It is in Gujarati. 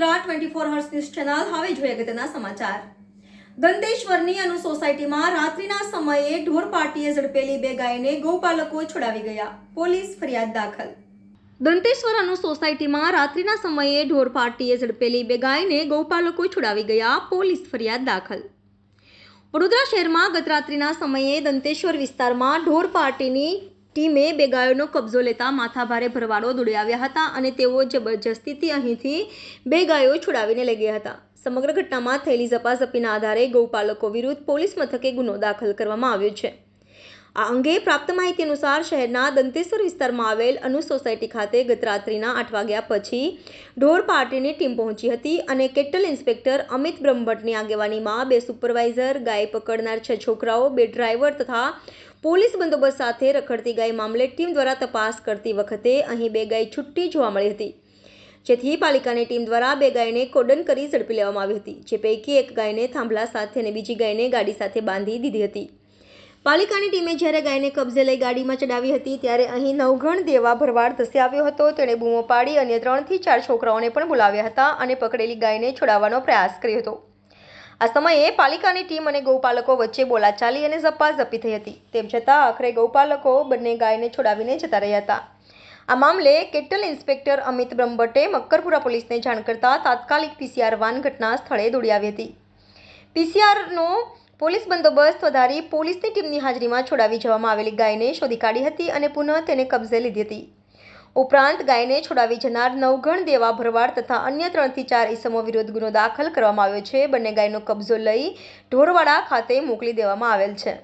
Twenty four hours news channel, હવે જોઈએ અગત્યના સમાચાર. દંતેશ્વરની અનુ સોસાયટીમાં રાત્રિના સમયે ઢોર પાર્ટીએ ઝડપેલી બે ગાયને ગૌપાલકો છોડાવી ગયા. પોલીસ ફરિયાદ દાખલ. દંતેશ્વર અનુ સોસાયટીમાં રાત્રિના સમયે ઢોર પાર્ટીએ ઝડપેલી બે ગાયને ગૌપાલકો છોડાવી ગયા, પોલીસ ફરિયાદ દાખલ. વડોદરા શહેરમાં ગત રાત્રિના સમયે દંતેશ્વર વિસ્તારમાં ઢોર પાર્ટીની ટીમે બે ગાયોનો કબજો લેતા માથાભારે ભરવાડો દોડાવ્યા હતા અને તેઓ જબરજસ્તીથી અહીંથી બે ગાયો છોડાવીને લઈ ગયા હતા. સમગ્ર ઘટનામાં થયેલી ઝપાઝપીના આધારે ગૌપાલકો વિરુદ્ધ પોલીસ મથકે ગુનો દાખલ કરવામાં આવ્યો છે. આ અંગે પ્રાપ્ત માહિતી અનુસાર શહેરના દંતેશ્વર વિસ્તારમાં આવેલ અનુ સોસાયટી ખાતે ગત રાત્રિના આઠ વાગ્યા પછી ઢોર પાર્ટીની ટીમ પહોંચી હતી અને કેટલ ઇન્સ્પેક્ટર અમિત બ્રહ્મભટ્ટની આગેવાનીમાં બે સુપરવાઇઝર, ગાય પકડનાર છ છોકરાઓ, બે ડ્રાઈવર તથા પોલીસ બંદોબસ્ત સાથે રખડતી ગાય મામલે ટીમ દ્વારા તપાસ કરતી વખતે અહીં બે ગાય છૂટી જોવા મળી હતી. જેથી પાલિકાની ટીમ દ્વારા બે ગાયને કોડન કરી ઝડપી લેવામાં આવી હતી. જે પૈકી એક ગાયને થાંભલા સાથે અને બીજી ગાયને ગાડી સાથે બાંધી દીધી હતી. પાલિકાની ટીમે જ્યારે ગાયને કબજે લઈ ગાડીમાં ચડાવી હતી, ત્યારે અહીં નવઘણ દેવા ભરવાડ ધસી આવ્યો હતો. તેણે બૂમો પાડી અન્ય ત્રણથી ચાર છોકરાઓને પણ બોલાવ્યા હતા અને પકડેલી ગાયને છોડાવવાનો પ્રયાસ કર્યો હતો. આ સમયે પાલિકાની ટીમ અને ગૌપાલકો વચ્ચે બોલાચાલી અને ઝપાઝપી થઈ હતી. તેમ છતાં આખરે ગૌપાલકો બંને ગાયને છોડાવીને જતા રહ્યા હતા. આ મામલે કેટલ ઇન્સ્પેક્ટર અમિત બ્રહ્મભટ્ટે મક્કરપુરા પોલીસને જાણ કરતા તાત્કાલિક પીસીઆર વાન ઘટના સ્થળે દોડી આવી હતી. પીસીઆરનો પોલીસ બંદોબસ્ત વધારી પોલીસની ટીમની હાજરીમાં છોડાવી જવામાં આવેલી ગાયને શોધી કાઢી હતી અને પુનઃ તેને કબજે લીધી હતી. ઉપરાંત ગાયને છોડાવી જનાર નવઘણ દેવા ભરવાડ તથા અન્ય ત્રણથી ચાર ઈસમો વિરુદ્ધ ગુનો દાખલ કરવામાં આવ્યો છે. બંને ગાયનો કબજો લઈ ઢોરવાડા ખાતે મોકલી દેવામાં આવેલ છે.